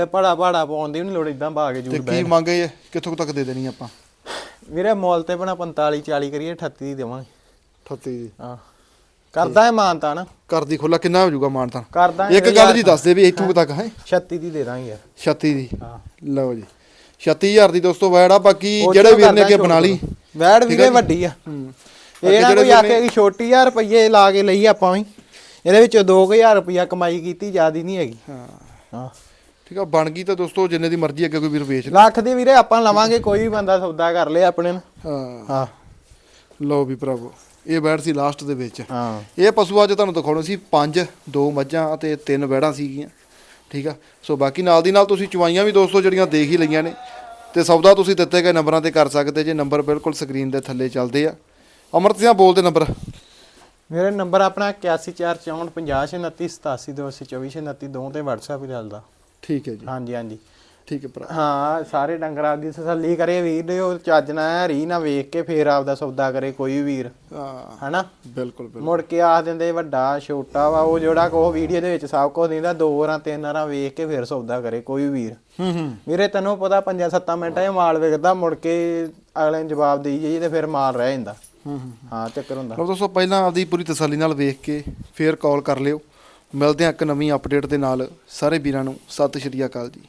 ਪੜਾ ਪੜਾ ਪਾਉਣ ਦੀ ਵੀ ਨਹੀਂ ਲੋੜ ਇਦਾਂ ਪਾ ਕੇ ਤੇ ਜੂੜ ਕੀ ਮੰਗੇ ਇਹ? ਕਿੱਥੋਂ ਕੁ ਤੱਕ ਦੇ ਦੇਣੀ ਆਪਾਂ? ਵੀਰੇ ਮੌਲ ਤੇ ਬਣਾ 45 40 ਕਰੀਏ 38 ਦੀ ਦੇਵਾਂਗੇ। 38 ਦੀ। ਹਾਂ। ਕਰਦਾ ਹੈ ਮਾਨਤਾ ਨਾ। ਕਰਦੀ ਖੁੱਲਾ ਕਿੰਨਾ ਹੋ ਜਾਊਗਾ ਮਾਨ ਤਾਂ ਕਰਦਾ ਇੱਕ ਗੱਲ ਜੀ ਦੱਸ ਦੇ ਵੀ ਇੱਥੋਂ ਕੁ ਤੱਕ ਹੈ? 36 ਦੀ ਦੇ ਦਾਂਗੇ ਯਾਰ। 36 ਦੀ। ਹਾਂ। ਲਓ ਜੀ। 36000 ਦੀ ਦੋਸਤੋ ਵੈੜ ਆ ਬਾਕੀ ਜਿਹੜੇ ਵੀਰ ਨੇ ਅੱਗੇ ਬਣਾ ਲਈ। ਵੈੜ ਵੀਰੇ ਵੱਡੀ ਆ। ਇਹ ਨਾ ਕੋਈ ਆਖੇ ਕਿ ਛੋਟੀ ਆ ਰੁਪਈਏ ਲਾ ਕੇ ਲਈ ਆਪਾਂ ਵੀ। ਇਹਦੇ ਵਿੱਚੋਂ 2000 ਰੁਪਈਆ ਕਮਾਈ ਕੀਤੀ ਜਿਆਦੀ ਨਹੀਂ ਹੈਗੀ। ਹਾਂ। ਹਾਂ। ਠੀਕ ਆ ਬਣ ਗਈ ਤਾਂ ਦੋਸਤੋ ਜਿੰਨੇ ਦੀ ਮਰਜ਼ੀ ਅੱਗੇ ਕੋਈ ਵੀਰ ਵੇਚ ਲੈ। ਲੱਖ ਦੀ ਵੀਰੇ ਆਪਾਂ ਲਵਾਂਗੇ ਕੋਈ ਵੀ ਬੰਦਾ ਸੌਦਾ ਕਰ ਲੇ ਆਪਣੇ ਨਾਲ। ਹਾਂ। ਹਾਂ। ਲਓ ਵੀ ਭਰਾਵੋ ਇਹ ਵੈੜ ਸੀ ਲਾਸਟ ਦੇ ਵਿੱਚ। ਹਾਂ। ਇਹ ਪਸ਼ੂ ਅੱਜ ਤੁਹਾਨੂੰ ਦਿਖਾਉਣੇ ਸੀ ਪੰਜ ਦੋ ਮੱਝਾਂ ਅਤੇ ਤਿੰਨ ਵੈੜਾਂ ਸੀਗੀਆਂ। ਠੀਕ ਆ? ਸੋ ਬਾਕੀ ਨਾਲ ਦੀ ਨਾਲ ਤੁਸੀਂ ਚਵਾਈਆਂ ਵੀ ਦੋਸਤੋ ਜਿਹੜੀਆਂ ਦੇਖ ਹੀ ਲਈਆਂ ਨੇ ਤੇ ਸੌਦਾ ਤੁਸੀਂ ਦਿੱਤੇ ਗਏ ਨੰਬਰਾਂ ਤੇ ਕਰ ਸਕਦੇ ਜੇ ਨੰਬਰ ਬਿਲਕੁਲ ਸਕਰੀਨ ਦੇ ਥੱਲੇ ਚੱਲਦੇ ਆ। ਅਮਰਤ ਸਿੰਘ ਬੋਲਦੇ ਨੰਬਰ। ਮੇਰੇ ਨੰਬਰ ਆਪਣਾ 8144502987 ਦੋ ਤੇ WhatsApp ਚੱਲਦਾ। ਠੀਕ ਹੈ ਜੀ। ਹਾਂਜੀ ਹਾਂਜੀ। ਠੀਕ ਹੈ ਭਰਾ। ਹਾਂ ਸਾਰੇ ਡੰਗਰਾਂ ਦੀ ਤਸੱਲੀ ਕਰੇ ਵੀਡੀਓ ਚੱਜ ਨਾ ਰੀ ਨਾ ਵੇਖ ਕੇ ਫੇਰ ਆਪਦਾ ਸੌਦਾ ਕਰੇ ਕੋਈ ਵੀਰ। ਹਾਂ। ਹਨਾ? ਬਿਲਕੁਲ ਬਿਲਕੁਲ। ਮੁੜ ਕੇ ਆਖ ਦਿੰਦੇ ਵੱਡਾ ਛੋਟਾ ਵਾ ਉਹ ਜਿਹੜਾ ਕੋ ਵੀਡੀਓ ਦੇ ਵਿੱਚ ਸਭ ਕੁਝ ਦਿੰਦਾ ਦੋ ਵਾਰਾਂ ਤਿੰਨ ਵਾਰਾਂ ਵੇਖ ਕੇ ਫੇਰ ਸੌਦਾ ਕਰੇ ਕੋਈ ਵੀਰ। ਹੂੰ ਹੂੰ। ਵੀਰੇ ਤੈਨੂੰ ਪਤਾ ਪੰਜਾਂ ਸੱਤਾਂ ਮਿੰਟਾਂ 'ਚ ਮਾਲ ਵਿਕਦਾ ਮੁੜ ਕੇ ਅਗਲੇ ਨੂੰ ਜਵਾਬ ਦੇਈ ਜਾਈਏ ਤੇ ਫਿਰ ਮਾਲ ਰਹਿ ਜਾਂਦਾ। ਹੂੰ ਹੂੰ ਹਾਂ। ਚੱਕਰ ਹੁੰਦਾ। ਲਓ ਦੋਸਤੋ ਪਹਿਲਾਂ ਆਪਦੀ ਪੂਰੀ ਤਸੱਲੀ ਨਾਲ ਵੇਖ ਕੇ ਫੇਰ ਕਾਲ ਕਰ ਲਿਓ। ਮਿਲਦੇ ਹਾਂ ਇੱਕ ਨਵੀਂ ਅਪਡੇਟ ਦੇ ਨਾਲ। ਸਾਰੇ ਵੀਰਾਂ ਨੂੰ ਸਤਿ ਸ਼੍ਰੀ ਅਕਾਲ ਜੀ।